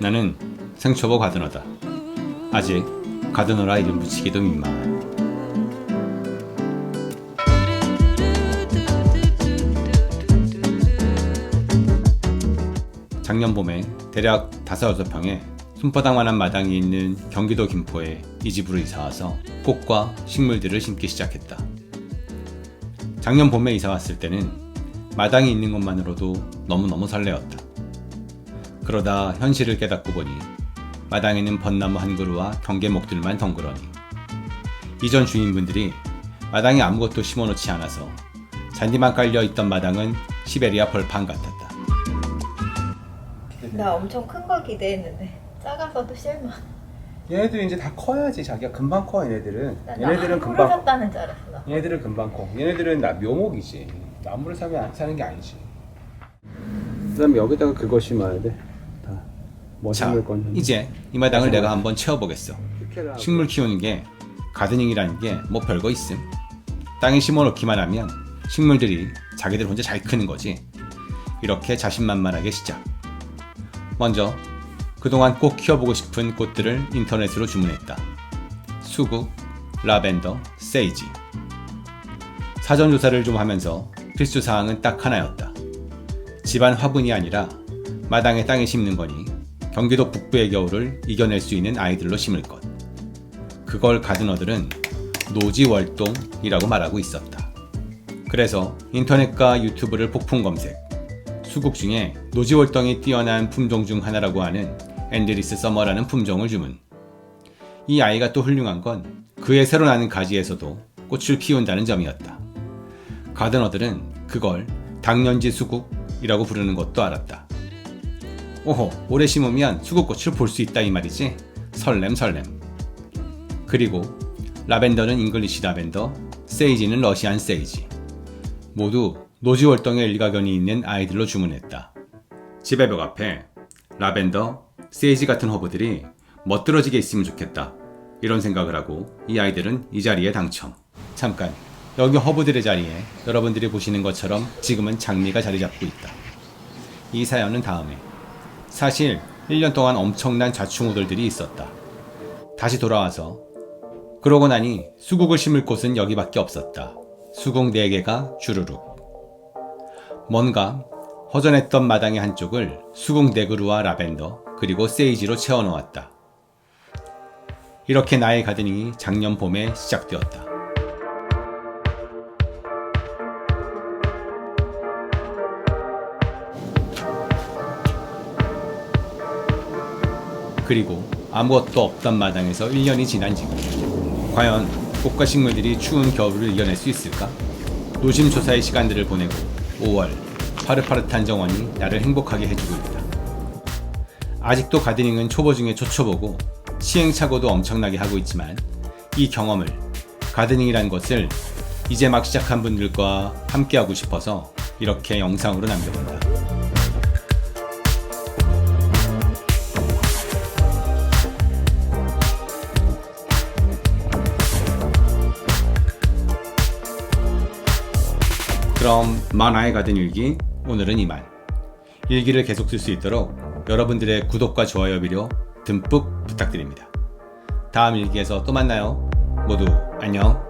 나는 생초보 가드너다. 아직 가드너라 이름 붙이기도 민망한. 작년 봄에 대략 다섯 여섯 평의 손바닥만한 마당이 있는 경기도 김포에 이 집으로 이사와서 꽃과 식물들을 심기 시작했다. 작년 봄에 이사 왔을 때는 마당이 있는 것만으로도 너무너무 설레었다. 그러다 현실을 깨닫고 보니 마당에는 벚나무 한 그루와 경계목들만 덩그러니 이전 주인분들이 마당에 아무것도 심어놓지 않아서 잔디만 깔려 있던 마당은 시베리아 벌판 같았다. 나 엄청 큰걸 기대했는데 작아서도 실망. 얘네들이 이제 다 커야지 자기가 금방 커 얘네들은 난 얘네들은 금방 샀다는 줄 알았어. 나. 얘네들은 금방 커 얘네들은 나 묘목이지 나무를 사면 안 사는 게 아니지 그다음에 여기다가 그거 심어야 돼 다 자, 건 이제 이 마당을 내가 한번 채워보겠어. 식물 키우는 게 가드닝이라는 게 뭐 별거 있음. 땅에 심어놓기만 하면 식물들이 자기들 혼자 잘 크는 거지. 이렇게 자신만만하게 시작. 먼저 그동안 꼭 키워보고 싶은 꽃들을 인터넷으로 주문했다. 수국, 라벤더, 세이지. 사전 조사를 좀 하면서 필수 사항은 딱 하나였다. 집안 화분이 아니라 마당에 땅에 심는 거니 경기도 북부의 겨울을 이겨낼 수 있는 아이들로 심을 것. 그걸 가드너들은 노지월동이라고 말하고 있었다. 그래서 인터넷과 유튜브를 폭풍 검색. 수국 중에 노지월동이 뛰어난 품종 중 하나라고 하는 앤드리스 서머라는 품종을 주문. 이 아이가 또 훌륭한 건 그의 새로 나는 가지에서도 꽃을 피운다는 점이었다. 가드너들은 그걸 당년지 수국이라고 부르는 것도 알았다. 오호, 오래 심으면 수국꽃을 볼 수 있다 이 말이지. 설렘 설렘. 그리고 라벤더는 잉글리시 라벤더, 세이지는 러시안 세이지. 모두 노지 월동의 일가견이 있는 아이들로 주문했다. 집의 벽 앞에 라벤더, 세이지 같은 허브들이 멋들어지게 있으면 좋겠다. 이런 생각을 하고 이 아이들은 이 자리에 당첨. 잠깐, 여기 허브들의 자리에 여러분들이 보시는 것처럼 지금은 장미가 자리 잡고 있다. 이 사연은 다음에. 사실 1년 동안 엄청난 좌충우돌들이 있었다. 다시 돌아와서 그러고 나니 수국을 심을 곳은 여기밖에 없었다. 수국 4개가 주르륵. 뭔가 허전했던 마당의 한쪽을 수국 네 그루와 라벤더 그리고 세이지로 채워놓았다. 이렇게 나의 가드닝이 작년 봄에 시작되었다. 그리고 아무것도 없던 마당에서 1년이 지난 지금 과연 꽃과 식물들이 추운 겨울을 이겨낼 수 있을까? 노심초사의 시간들을 보내고 5월 파릇파릇한 정원이 나를 행복하게 해주고 있다. 아직도 가드닝은 초보 중에 초초보고 시행착오도 엄청나게 하고 있지만 이 경험을 가드닝이란 것을 이제 막 시작한 분들과 함께하고 싶어서 이렇게 영상으로 남겨본다. 그럼 만화에 가든 일기 오늘은 이만 일기를 계속 쓸 수 있도록 여러분들의 구독과 좋아요 비료 듬뿍 부탁드립니다. 다음 일기에서 또 만나요. 모두 안녕.